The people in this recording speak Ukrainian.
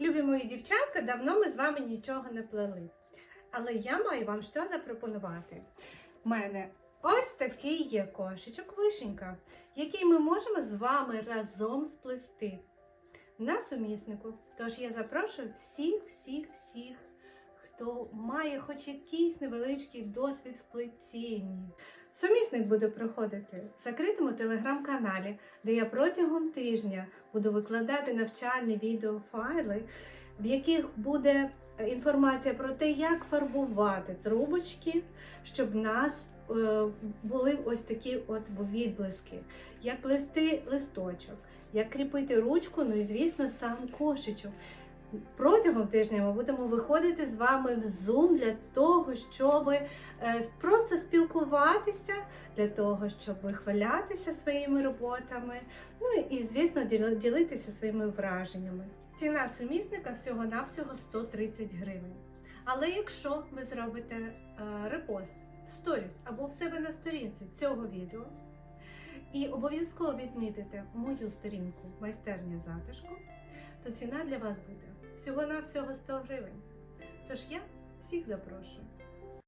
Любі мої дівчатка, давно ми з вами нічого не плели. Але я маю вам що запропонувати. У мене ось такий є кошечок вишенька, який ми можемо з вами разом сплести на суміснику. Тож я запрошую всіх, всіх, всіх, хто має хоч якийсь невеличкий досвід в плетінні. Сумісник буде проходити в закритому телеграм-каналі, де я протягом тижня буду викладати навчальні відеофайли, в яких буде е, інформація про те, як фарбувати трубочки, щоб в нас е, були ось такі от відблиски, як плести листочок, як кріпити ручку, ну і звісно, сам кошечок. Протягом тижня ми будемо виходити з вами в Zoom для того, щоб е, просто спілкуватися, для того, щоб вихвалятися своїми роботами, ну і, звісно, ділитися своїми враженнями. Ціна сумісника всього-навсього 130 гривень. Але якщо ви зробите е, репост в сторіс або в себе на сторінці цього відео і обов'язково відмітите мою сторінку майстерня затишку, то ціна для вас буде всього-навсього 100 гривень. Тож я всіх запрошую.